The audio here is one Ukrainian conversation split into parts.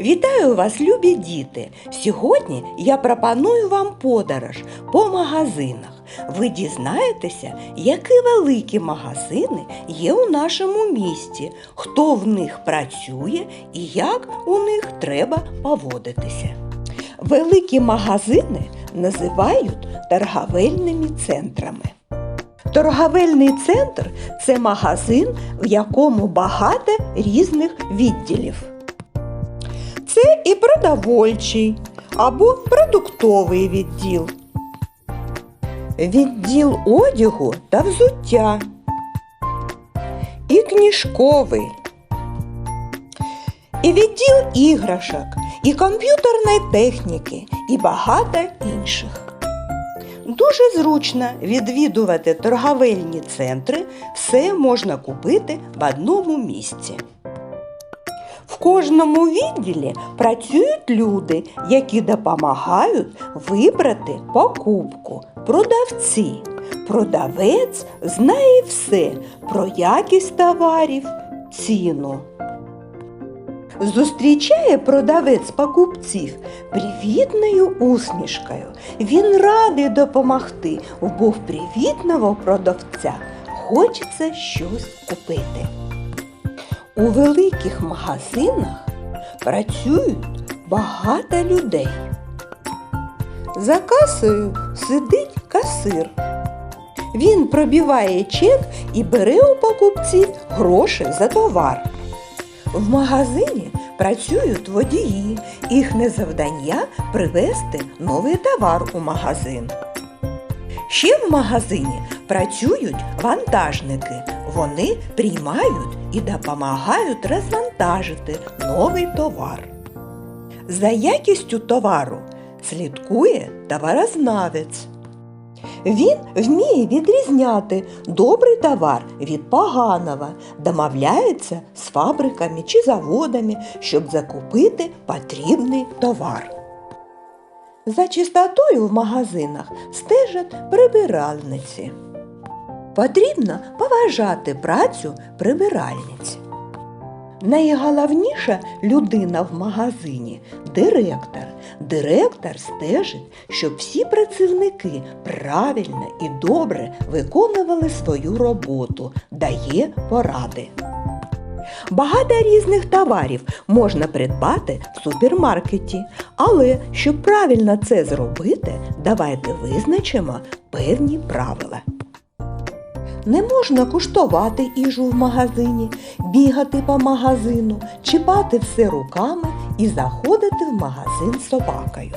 Вітаю вас, любі діти! Сьогодні я пропоную вам подорож по магазинах. Ви дізнаєтеся, які великі магазини є у нашому місті, хто в них працює і як у них треба поводитися. Великі магазини називають торговельними центрами. Торговельний центр це магазин, в якому багато різних відділів. І продовольчий або продуктовий відділ, відділ одягу та взуття, і книжковий, і відділ іграшок, і комп'ютерної техніки, і багато інших. Дуже зручно відвідувати торговельні центри, все можна купити в одному місці. В кожному відділі працюють люди, які допомагають вибрати покупку. Продавці. Продавець знає все про якість товарів, ціну. Зустрічає продавець покупців привітною усмішкою. Він радий допомогти, бо в привітного продавця хочеться щось купити. У великих магазинах працюють багато людей. За касою сидить касир. Він пробиває чек і бере у покупців гроші за товар. В магазині працюють водії. Їхнє завдання привезти новий товар у магазин. Ще в магазині працюють вантажники. Вони приймають і допомагають розвантажити новий товар. За якістю товару слідкує товарознавець. Він вміє відрізняти добрий товар від поганого, домовляється з фабриками чи заводами, щоб закупити потрібний товар. За чистотою в магазинах стежать прибиральниці. Потрібно поважати працю прибиральниць. Найголовніша людина в магазині директор. Директор стежить, щоб всі працівники правильно і добре виконували свою роботу, дає поради. Багато різних товарів можна придбати в супермаркеті, але щоб правильно це зробити, давайте визначимо певні правила. Не можна куштувати їжу в магазині, бігати по магазину, чіпати все руками і заходити в магазин собакою.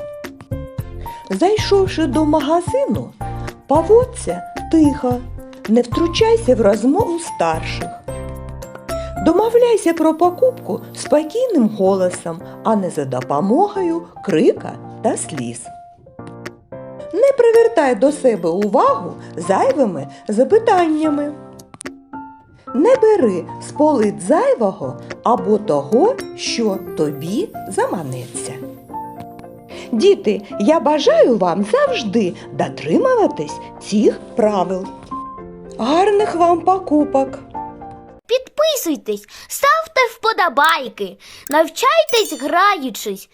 Зайшовши до магазину, поводься тихо, не втручайся в розмову старших. Домовляйся про покупку спокійним голосом, а не за допомогою крика та сліз. Не привертай до себе увагу зайвими запитаннями. Не бери з полиць зайвого або того, що тобі заманеться. Діти, я бажаю вам завжди дотримуватись цих правил. Гарних вам покупок! Підписуйтесь, ставте вподобайки, навчайтесь граючись